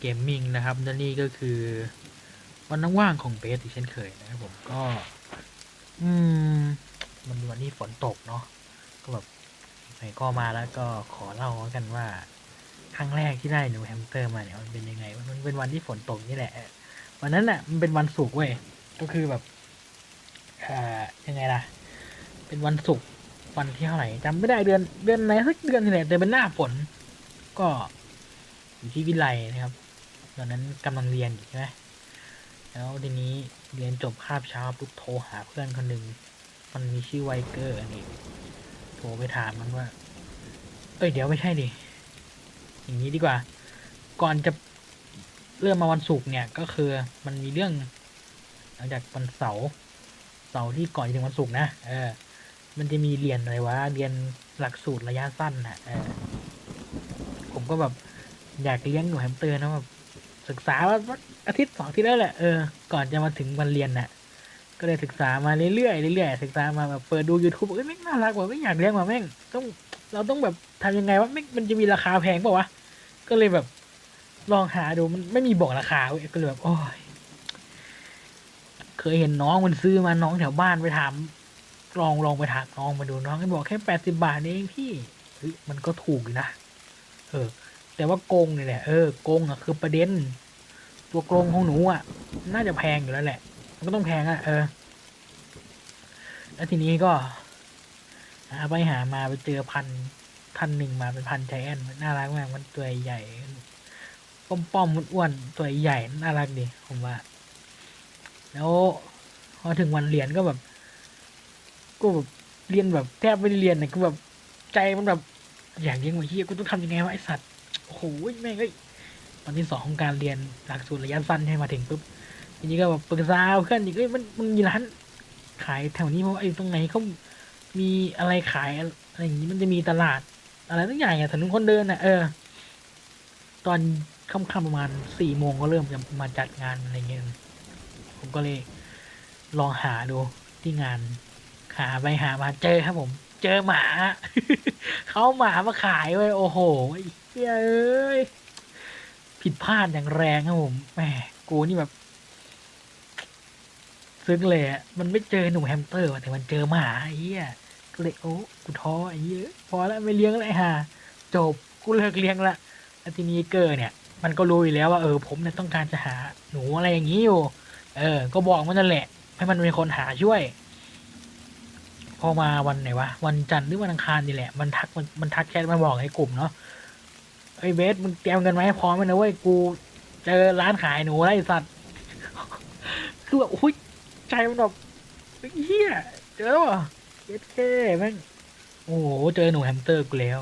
เกมมิ่งนะครับและนี่ก็คือ วันว่างของเบสอีกเช่นเคยนะครับผมก็ อืม มันวันนี้ฝนตกเนาะก็แบบไหนก็มาแล้วก็ขอเล่ากันว่าครั้งแรกที่ได้หนูแฮมสเตอร์มาเนี่ยมันเป็นยังไง มันเป็นวันที่ฝนตกนี่แหละวันนั้นน่ะมันเป็นวันศุกร์เว้ยก็คือแบบเอ่อยังไงล่ะ เป็นวันศุกร์วันที่เท่าไหร่จำไม่ได้เดือนเดือนไหนสักเดือนนี่แหละแต่เป็นหน้าฝน ก็อยู่ที่วิไลนะครับ ตอนนั้นกำลังเรียนอยู่ใช่ไหมแล้วทีนี้เรียนจบคาบเช้าปุ๊บโทรหาเพื่อนคนหนึ่งมันมีชื่อไวเกอร์อันนี้โทรไปถามมันว่า เอ้ยเดี๋ยวไม่ใช่ดิอย่างนี้ดีกว่า ก่อนจะเริ่มมาวันศุกร์เนี่ยก็คือมันมีเรื่อง หลังจากวันเสาร์เสาร์ที่ก่อนจะถึงวันศุกร์นะเออ มันจะมีเรียนอะไรวะเรียนหลักสูตรระยะสั้นนะเออผมก็แบบอยากเลี้ยงหนูแฮมสเตอร์นะแบบ ศึกษาว่าอาทิตย์สองที่แล้วแหละเออก่อนจะมาถึงวันเรียนน่ะ ก็เลยศึกษามาเรื่อยๆเรื่อยๆศึกษามาแบบเปิดดู YouTube เอ้ยแม่งน่ารักว่ะไม่งอยากเลี้ยงว่ะแม่งต้องเราต้องแบบทำยังไงวะแม่งมันจะมีราคาแพงเปล่าวะก็เลยแบบลองหาดูมันไม่มีบอกราคาเว้ยก็เลยแบบโอ้ยเคยเห็นน้องมันซื้อมาน้องแถวบ้านไปถามลองลองไปถามน้องมาดูน้องก็บอกแค่แปดสิบาทเองพี่เฮ้ยมันก็ถูกนะเออ แต่ว่าโกงเนี่ยแหละเออโกงอะคือประเด็น ตัวกงของหนูอะ น่าจะแพงอยู่แล้วแหละ มันก็ต้องแพงอะเออ แล้วทีนี้ก็หาไปหามาไปเจอพันธุ์พันหนึ่งมาเป็นพันไจแอนน่ารักมากมันตัวใหญ่ป้อมป้อมอ้วนตัวใหญ่น่ารักดีผมว่า แล้วพอถึงวันเรียนก็แบบก็แบบเรียนแบบแทบไม่ได้เรียนเลยก็แบบใจมันแบบ อยากเลี้ยงหัวเฮียกูต้องทำยังไงวะไอสัตว์ โอ้โหแม่งเอ้ยวันที่สองของการเรียนหลักสูตรระยะสั้นให้มาถึงปุ๊บทีนี้ก็แบบปรึกษาเพื่อนอีกเอ้ยมันมันมีร้านขายแถวนี้เพราะว่าไอ้ตรงไหนเขามีอะไรขายอะไรอย่างนี้มันจะมีตลาด อะไรตั้งอย่อะถนนคนเดินนะเออ ตอนค่ำๆประมาณสี่โมงก็เริ่มจะมาจัดงานอะไรเงี้ยผมก็เลยลองหาดูที่งานหาไปหามาเจอครับผม เจอหมา เขาหมามาขายไว้โอ้โหไอ้ เหี้ยเอ้ยผิดพลาดอย่างแรงครับผมแหมกูนี่แบบ ซึ้งเลยอะมันไม่เจอหนูแฮมสเตอร์ว่ะแต่มันเจอหมาไอ้เหี้ยก็เลยโอ้กูท้อไอ้เหี้ยพอแล้วไม่เลี้ยงแล้วไอ้ห่าจบกูเลิกเลี้ยงละแล้วทีนี้เกอร์เนี่ย มันก็รู้อยู่แล้วว่าเออผมเนี่ยต้องการจะหาหนูอะไรอย่างนี้อยู่ เออ ก็บอกมันนั่นแหละ ให้มันเป็นคนหาช่วย พอมาวันไหนวะวันจันทร์หรือวันอังคารนี่แหละ มันทักมันมันทักแชทมาบอกในกลุ่มเนาะ ไอ้ยเบสมึงเตรียมเงินไว้ให้พร้อมไหมนะเว้ยกูเจอร้านขายหนูแล้วไอ้สัตว์คือแบบอุ้ยใจมันแบบเฮียเจอแล้วเหรอเอสเคแม่งโอ้โหเจอหนูแฮมสเตอร์กูแล้ว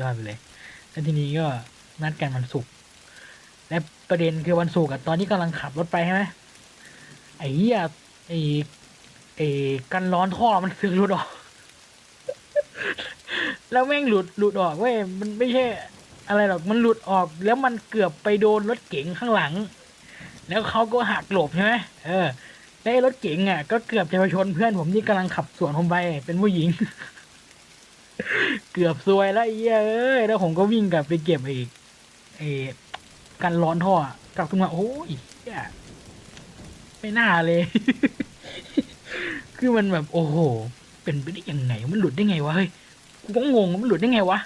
ยอดไปเลยแล้วทีนี้ก็นัดกันวันศุกร์และประเด็นคือวันศุกร์อะตอนที่กำลังขับรถไปใช่ไหมไอ้เหี้ยไอ้ไอ้กันร้อนท่อมันเสือกหลุดออก แล้วแม่งหลุดหลุดออกเว้ยมันไม่ใช่ อะไรหรอกมันหลุดออกแล้วมันเกือบไปโดนรถเก๋งข้างหลัง แล้วเขาก็หักหลบใช่ไหมเออแล้วไอ้รถเก๋งอะก็เกือบจะไปชนเพื่อนผมที่กำลังขับสวนผมไปเป็นผู้หญิง เกือบซวยแล้วเอ้ยแล้วผมก็วิ่งกลับไปเก็บอีกไอ้กันร้อนท่อกลับขึ้นมาโอ้ยไม่น่าเลย คือมันแบบโอ้โห เป็นไปได้ยังไง มันหลุดได้ไงวะเฮ้ยกูก็งงมันหลุดได้ไงวะ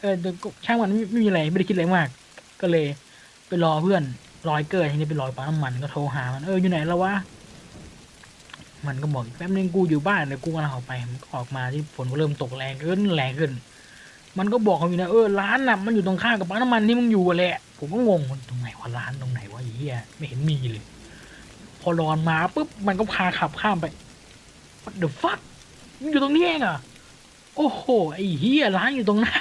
เออแต่ก็ช่างมันไม่ไม่มีอะไรไม่ได้คิดอะไรมาก ก็เลย ไปรอเพื่อนรอยเกิดทีนี้ไปรอยปั๊มน้ำมันก็โทรหามันเอออยู่ไหนแล้ววะมันก็บอกแป๊บนึงกูอยู่บ้านเดี๋ยวกูกำลังออกไปมันก็ออกมาที่ฝนก็เริ่มตกแรงขึ้นแรงขึ้น มันก็บอกเขาอยู่นะเออร้านน่ะมันอยู่ตรงข้ามกับปั๊มน้ำมันที่มึงอยู่อะแหละผมก็งงมันตรงไหนวะร้านตรงไหนวะไอ้เหี้ยไม่เห็นมีเลย พอรอนมาปุ๊บมันก็พาขับข้ามไป What the fuck มันอยู่ตรงนี้เองอะโอ้โหไอ้เหี้ยร้านอยู่ตรงหน้า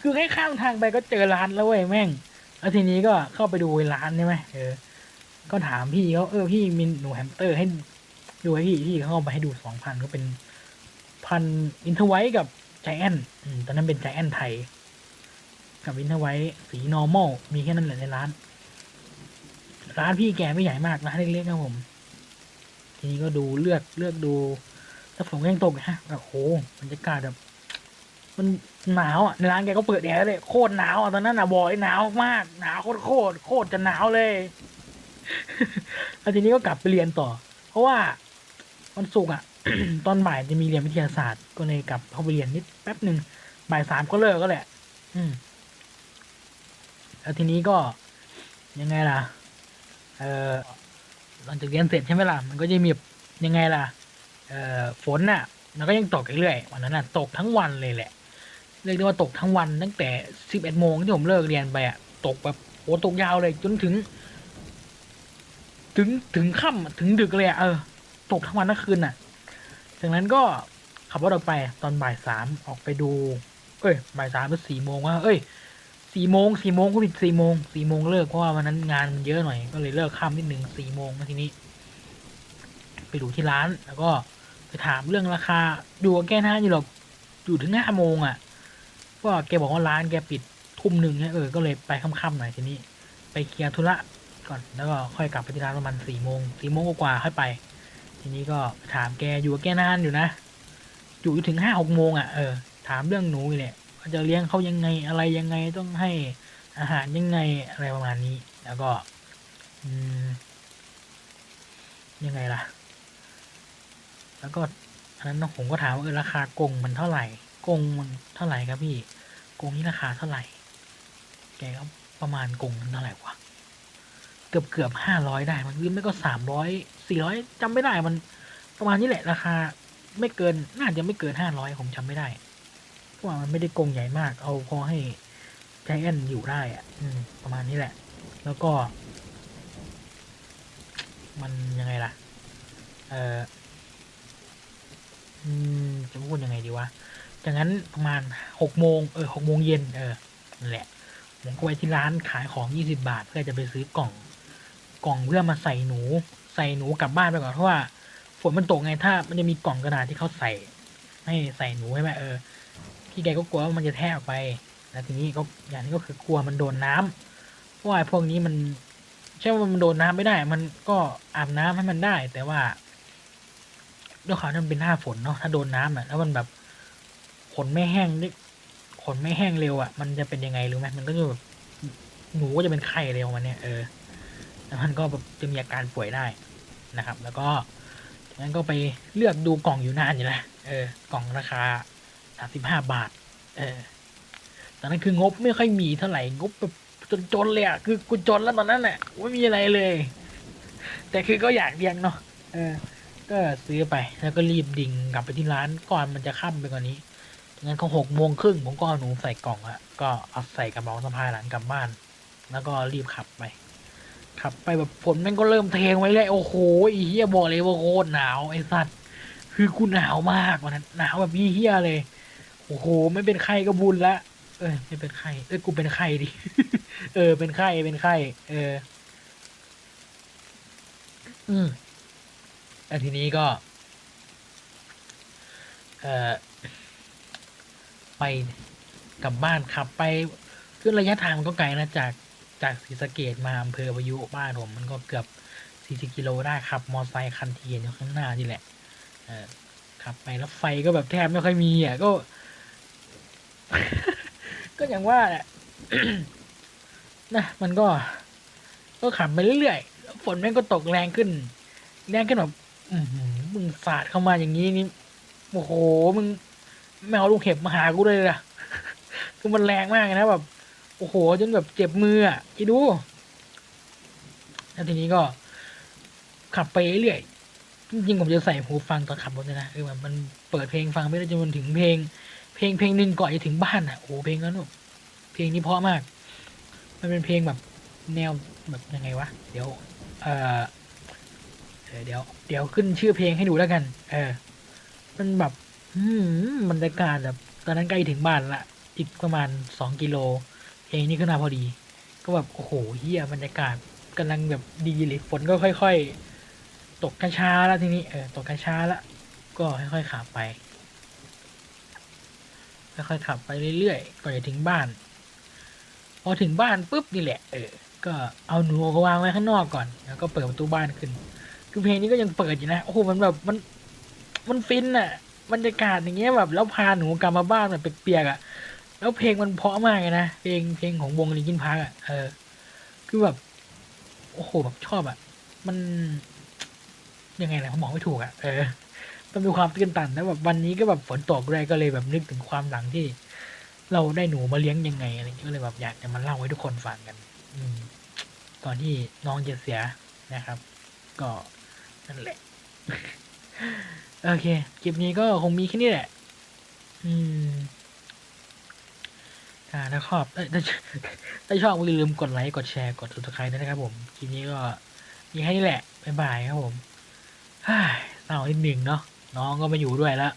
คือแค่ข้ามทางไปก็เจอร้านแล้วเว้ยแม่ง แล้วทีนี้ก็เข้าไปดูร้านใช่ไหมเออ ก็ถามพี่เขาเออพี่มีหนูแฮมสเตอร์ให้ดูให้พี่พี่เขาเอาไปให้ดูสองพันก็เป็นพันอินเทอร์ไวท์กับไจแอนตอนนั้นเป็นไจแอนไทย กับอินเทอร์ไวท์สีนอร์มอลมีแค่นั้นแหละในร้าน ร้านพี่แกไม่ใหญ่มากร้านเล็กๆครับผม ทีนี้ก็ดูเลือกเลือกดู แล้วฝนก็ยังตกฮะแบบโอ้โหบรรยากาศแบบ มันหนาวอะในร้านแกก็เปิดแอร์เลยโคตรหนาวอะตอนนั้นอะบอกเลยหนาวมากหนาวโคตรโคตรโคตรจะหนาวเลยแล้วทีนี้ก็กลับไปเรียนต่อ เพราะว่าวันศุกร์อะ ตอนบ่ายจะมีเรียนวิทยาศาสตร์ ก็เลยกลับเข้าไปเรียนนิดแป๊บหนึ่งบ่ายสามก็เลิกก็แหละ อืมแล้วทีนี้ก็ยังไงล่ะ เออหลังจากเรียนเสร็จใช่ไหมล่ะ มันก็จะมียังไงล่ะ เออฝนน่ะ มันก็ยังตกเรื่อยๆวันนั้นน่ะตกทั้งวันเลยแหละ เรียกได้ว่าตกทั้งวันตั้งแต่สิบเอ็ดโมงที่ผมเลิกเรียนไปอะตกแบบโหตกยาวเลยจนถึง ถึงถึงค่ำถึงดึกเลยอะเออ ตกทั้งวันทั้งคืนน่ะจากนั้นก็ขับรถออกไปตอนบ่ายสามออกไปดู เอ้ยบ่ายสามหรือสี่โมงว่าเอ้ยสี่โมงสี่โมงก็ผิดสี่โมงสี่โมงเลิกเพราะว่าวันนั้นงานมันเยอะหน่อยก็เลยเลิกค่ำนิดหนึ่งสี่โมงแล้วทีนี้ ไปดูที่ร้านแล้วก็ไปถามเรื่องราคา ดูแก้หน้าอยู่หรอกอยู่ถึงห้าโมงอะเพราะ ว่าแกบอกว่าร้านแกปิดทุ่มหนึ่งเนี่ยเออก็เลยไปค่ำๆหน่อยทีนี้ ไปเคลียร์ธุระก่อนแล้วก็ค่อยกลับไปที่ร้านประมาณสี่โมงสี่โมงกว่าค่อยไป ทีนี้ก็ถามแกอยู่แกนานอยู่นะอยู่ถึงห้าหกโมงอะเออถามเรื่องหนูนี่แหละว่าจะเลี้ยงเขายังไงอะไรยังไงต้องให้อาหารยังไงอะไรประมาณนี้ แล้วก็อืมยังไงล่ะ แล้วก็อันนั้นผมก็ถามว่าเออราคากงมันเท่าไหร่ กงมันเท่าไหร่ครับพี่กงนี่ราคาเท่าไหร่ แกก็ประมาณกงมันเท่าไหร่วะเกือบเกือบห้าร้อยได้ มันหรือไม่ก็สามร้อยสี่ร้อยจำไม่ได้มันประมาณนี้แหละราคาไม่เกินน่าจะไม่เกินห้าร้อยผมจำไม่ได้เพราะว่ามันไม่ได้กงใหญ่มาก เอาพอให้ใจแอนอยู่ได้อะอืมประมาณนี้แหละ แล้วก็ มันยังไงล่ะ เอออืมจะพูดยังไงดีวะ จากนั้นประมาณหกโมงเออหกโมงเย็นเออนั่นแหละผมก็ไปที่ร้านขายของยี่สิบาท เพื่อจะไปซื้อกล่อง กล่องเพื่อมาใส่หนู ใส่หนูกลับบ้านไปก่อนเพราะว่าฝนมันตกไงถ้า มันจะมีกล่องกระดาษที่เขาใส่ให้ใส่หนูใช่ไหมเออพี่แกก็กลัวว่ามันจะแทกไปแล้วทีนี้ก็อย่างนี้ก็คือกลัวมันโดนน้ำเพราะว่าพวกนี้มันใช่ว่ามันโดนน้ำไม่ได้ มันก็อาบน้ำให้มันได้ แต่ว่าด้วยความที่มันเป็นหน้าฝนเนาะถ้าโดนน้ำอะแล้วมันแบบ ขนไม่แห้งนี่ขนไม่แห้งเร็วอะ มันจะเป็นยังไงรู้ไหมมันก็จะแบบหนูก็จะเป็นไข้เร็วมันเนี่ยเออแล้วมันก็แบบจะมีอาการป่วยได้นะครับ แล้วก็จากนั้นก็ไปเลือกดูกล่องอยู่นานอยู่นะเออกล่องราคาสามสิบห้าบาท เออตอนนั้นคืองบไม่ค่อยมีเท่าไหร่งบแบบจนๆเลยอะคือกูจนแล้วตอนนั้นแหละไม่มีอะไรเลย แต่คือก็อยากเลี้ยงเนาะเออ ก็ซื้อไปแล้วก็รีบดิ่งกลับไปที่ร้านก่อนมันจะค่ำไปกว่านี้ งั้นก็หกโมงครึ่งผมก็เอาหนูใส่กล่องอะก็เอาใส่กระบอกสะพายหลังกลับบ้าน แล้วก็รีบขับไป ขับไปแบบฝนแม่งก็เริ่มเทงไว้เลยโอ้โหไอีเฮียบอกเลยว่าโคตรหนาวไอ้สัตว์คือกูหนาวมากวันนั้นหนาวแบบเฮียเลยโอ้โหไม่เป็นไข้ก็บุญละเออไม่เป็นไข้เอ้ยกูเป็นไข้ดิเออ เป็นไข้เป็นไข้เออ อืมแล้วทีนี้ก็ เอ่อ ไปกลับบ้านขับไปคือระยะทางมันก็ไกลนะจากจากศรีสะเกดมาอำเภอพายุบ้านผมมันก็เกือบสี่สิบกิโลได้ขับมอไซค์คันทีเห็นอยู่ข้างหน้านี่แหละอขับไปแล้วไฟก็แบบแทบไม่ค่อยมีอะก็ ก็อย่างว่าแหละนะมันก็ ก็ขับไปเรื่อยๆแล้วฝนแม่งก็ตกแรงขึ้น แรงขึ้นแบบมึงสาดเข้ามาอย่างนี้นี่โอ้โหมึง ไม่เอาลูกเห็บมาหากูเลยล่ะคือมันแรงมากนะแบบโอ้โหจนแบบเจ็บมืออะคิดดูแล้วทีนี้ก็ ขับไปเรื่อยจริงๆผมจะใส่หูฟังตอนขับรถเลยนะเออแบบมันเปิดเพลงฟังไปได้จนมันถึงเพลง เพลงเพลงหนึ่งก่อนจะถึงบ้านอะโอ้โหเพลงนั้นเพลงนี้เพราะมาก มันเป็นเพลงแบบแนวแบบยังไงวะเดี๋ยว เออเดี๋ยว เดี๋ยวขึ้นชื่อเพลงให้ดูแล้วกัน เออ มันแบบ อืมบรรยากาศแบบตอนนั้นใกล้ถึงบ้านละอีกประมาณสองกิโลเพลงนี้ขึ้นมาพอดี ก็แบบโอ้โหเฮียบรรยากาศกำลังแบบดีเลยฝนก็ค่อย ๆ ตกกระช้าแล้วทีนี้เออตกกระช้าแล้วก็ค่อยๆขับไปค่อยๆขับไปเรื่อยๆก่อนจะถึงบ้าน พอถึงบ้านปุ๊บนี่แหละ เออ ก็เอาหนูก็วางไว้ข้างนอกก่อน แล้วก็เปิดประตูบ้านขึ้น คือเพลงนี้ก็ยังเปิดอยู่นะ โอ้โห มันแบบมัน มันฟินอะ บรรยากาศอย่างเงี้ยแบบแล้วพาหนูกลับมาบ้านแบบเปียกๆอะ แล้วเพลงมันเพราะมากเลยนะเพลงเพลงของวงลิงคินพาร์กอะเออคือแบบโอ้โหแบบชอบอะ มันยังไงล่ะผมบอกไม่ถูกอะเออมันมีความตื้นตันแล้วแบบวันนี้ก็แบบฝนตกด้วยก็เลยแบบนึกถึงความหลังที่ เราได้หนูมาเลี้ยงยังไงอะไรเงี้ยก็เลยแบบอยากจะมาเล่าให้ทุกคนฟังกัน อืมก่อนที่น้องจะเสียนะครับ ก็นั่นแหละ โอเคคลิปนี้ก็คงมีแค่นี้แหละ อืมอ่าถ้าชอบถ้าชอบอย่าลืมกดไลค์กดแชร์กด subscribe ด้วยนะครับผมคลิปนี้ก็มีแค่นี้แหละบ๊ายบายครับผมฮ่าเศร้านิดหนึ่งเนาะน้องก็มาอยู่ด้วยแล้ว